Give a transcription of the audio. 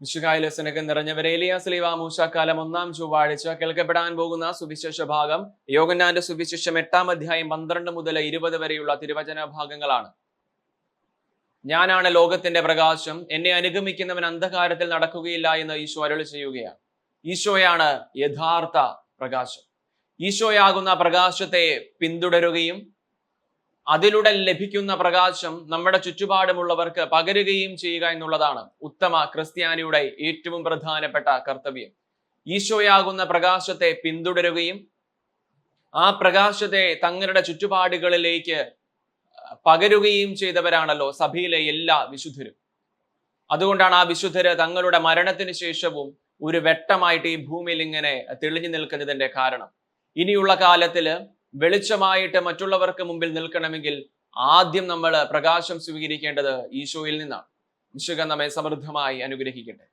വിശുകായിലെ സ്നേഹം നിറഞ്ഞവരെ ഏലിയ സ്ലീവ മൂശാക്കാലം ഒന്നാം ചൊവ്വാഴ്ച കേൾക്കപ്പെടാൻ പോകുന്ന സുവിശേഷ ഭാഗം യോഗന്നാന്റെ സുവിശേഷം എട്ടാം അധ്യായം പന്ത്രണ്ട് മുതൽ ഇരുപത് വരെയുള്ള തിരുവചന ഭാഗങ്ങളാണ്. ഞാനാണ് ലോകത്തിന്റെ പ്രകാശം എന്നെ അനുഗമിക്കുന്നവൻ അന്ധകാരത്തിൽ നടക്കുകയില്ല എന്ന് ഈശോ അരുളി ചെയ്യുകയാണ്. ഈശോയാണ് യഥാർത്ഥ പ്രകാശം. ഈശോയാകുന്ന പ്രകാശത്തെ പിന്തുടരുകയും അതിലൂടെ ലഭിക്കുന്ന പ്രകാശം നമ്മുടെ ചുറ്റുപാടുമുള്ളവർക്ക് പകരുകയും ചെയ്യുക എന്നുള്ളതാണ് ഉത്തമ ക്രിസ്ത്യാനിയുടെ ഏറ്റവും പ്രധാനപ്പെട്ട കർത്തവ്യം. ഈശോയാകുന്ന പ്രകാശത്തെ പിന്തുടരുകയും ആ പ്രകാശത്തെ തങ്ങളുടെ ചുറ്റുപാടുകളിലേക്ക് പകരുകയും ചെയ്തവരാണല്ലോ സഭയിലെ എല്ലാ വിശുദ്ധരും. അതുകൊണ്ടാണ് ആ വിശുദ്ധര് തങ്ങളുടെ മരണത്തിന് ശേഷവും ഒരു വെട്ടമായിട്ട് ഈ ഭൂമിയിൽ ഇങ്ങനെ തെളിഞ്ഞു നിൽക്കുന്നതിന്റെ കാരണം. ഇനിയുള്ള കാലത്തിൽ വെളിച്ചമായിട്ട് മറ്റുള്ളവർക്ക് മുമ്പിൽ നിൽക്കണമെങ്കിൽ ആദ്യം നമ്മൾ പ്രകാശം സ്വീകരിക്കേണ്ടത് ഈശോയിൽ നിന്നാണ്. വിശുഖ നമ്മെ സമൃദ്ധമായി അനുഗ്രഹിക്കട്ടെ.